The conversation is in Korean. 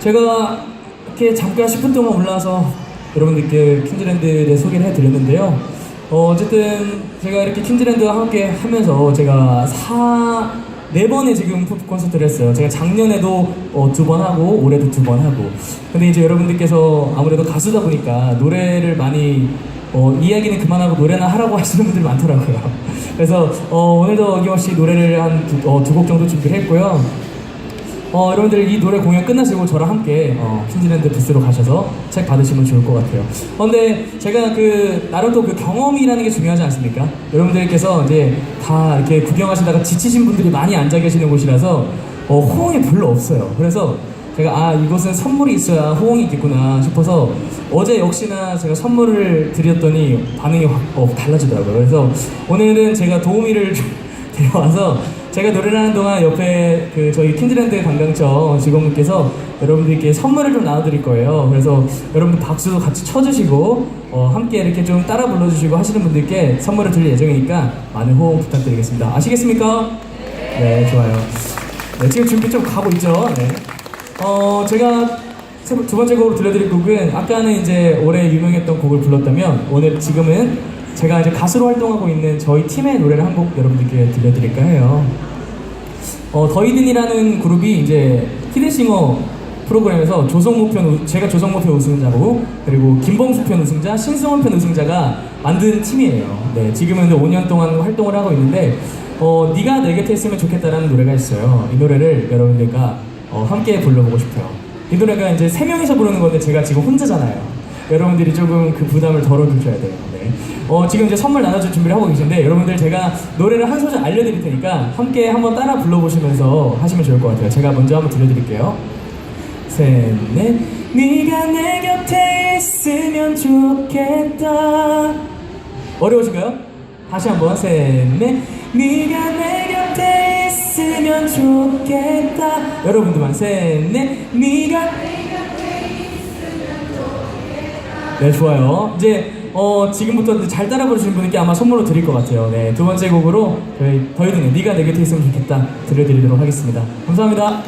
제가 이렇게 잠깐 10분 동안 올라와서 여러분들께 킨즈랜드에 소개를 해드렸는데요. 어, 어쨌든 제가 이렇게 킨즈랜드와 함께 하면서 제가 사, 네 번의 지금 푸드 콘서트를 했어요. 제가 작년에도 어, 두번 하고 올해도 두 번 하고. 근데 이제 여러분들께서 아무래도 가수다 보니까 노래를 많이 어, 이야기는 그만하고 노래나 하라고 하시는 분들이 많더라고요. 그래서 어, 오늘도 어김없이 노래를 한 두곡 정도 준비를 했고요. 어, 여러분들 이 노래 공연 끝나시고 저랑 함께 어, 킨즈랜드 부스로 가셔서 책 받으시면 좋을 것 같아요. 어, 근데 제가 그 나름 또 그 경험이라는 게 중요하지 않습니까? 여러분들께서 이제 다 이렇게 구경하시다가 지치신 분들이 많이 앉아 계시는 곳이라서 어, 호응이 별로 없어요. 그래서 제가 아 이곳은 선물이 있어야 호응이 있겠구나 싶어서 어제 역시나 제가 선물을 드렸더니 반응이 확 어, 달라지더라고요. 그래서 오늘은 제가 도우미를 좀 데려와서 제가 노래를 하는 동안 옆에 그 저희 킨즈랜드 관광청 직원분께서 여러분들께 선물을 좀 나눠드릴 거예요. 그래서 여러분들 박수도 같이 쳐주시고 어, 함께 이렇게 좀 따라 불러주시고 하시는 분들께 선물을 드릴 예정이니까 많은 호응 부탁드리겠습니다. 아시겠습니까? 네, 좋아요. 네, 지금 준비 좀 가고 있죠. 네. 어, 제가 두 번째 곡으로 들려드릴 곡은 아까는 이제 올해 유명했던 곡을 불렀다면 오늘 지금은 제가 이제 가수로 활동하고 있는 저희 팀의 노래를 한 곡 여러분들께 들려드릴까 해요. 어, 더이든이라는 그룹이 이제 히든싱어 프로그램에서 조성모 편 우- 제가 조성모 편 우승자고 그리고 김범수 편 우승자, 신승원 편 우승자가 만든 팀이에요. 네, 지금은 이제 5년 동안 활동을 하고 있는데 어, 네가 내 곁에 있으면 좋겠다라는 노래가 있어요. 이 노래를 여러분들과 어, 함께 불러보고 싶어요. 이 노래가 이제 세 명이서 부르는 건데 제가 지금 혼자잖아요. 여러분들이 조금 그 부담을 덜어주셔야 돼요. 네. 어, 지금 이제 선물 나눠줄 준비를 하고 계신데 여러분들 제가 노래를 한 소절 알려드릴 테니까 함께 한번 따라 불러보시면서 하시면 좋을 것 같아요. 제가 먼저 한번 들려드릴게요. 셋, 넷. 네가 내 곁에 있으면 좋겠다. 어려우신가요? 다시 한번 셋, 넷. 네가 내 곁에 있으면 좋겠다. 여러분들만 셋, 넷. 네가 네, 좋아요. 이제 어, 지금부터 잘 따라 부르시는 분께 아마 선물로 드릴 것 같아요. 네, 두 번째 곡으로 저희 더이든의 네가 내 곁에 있으면 좋겠다 들려드리도록 하겠습니다. 감사합니다.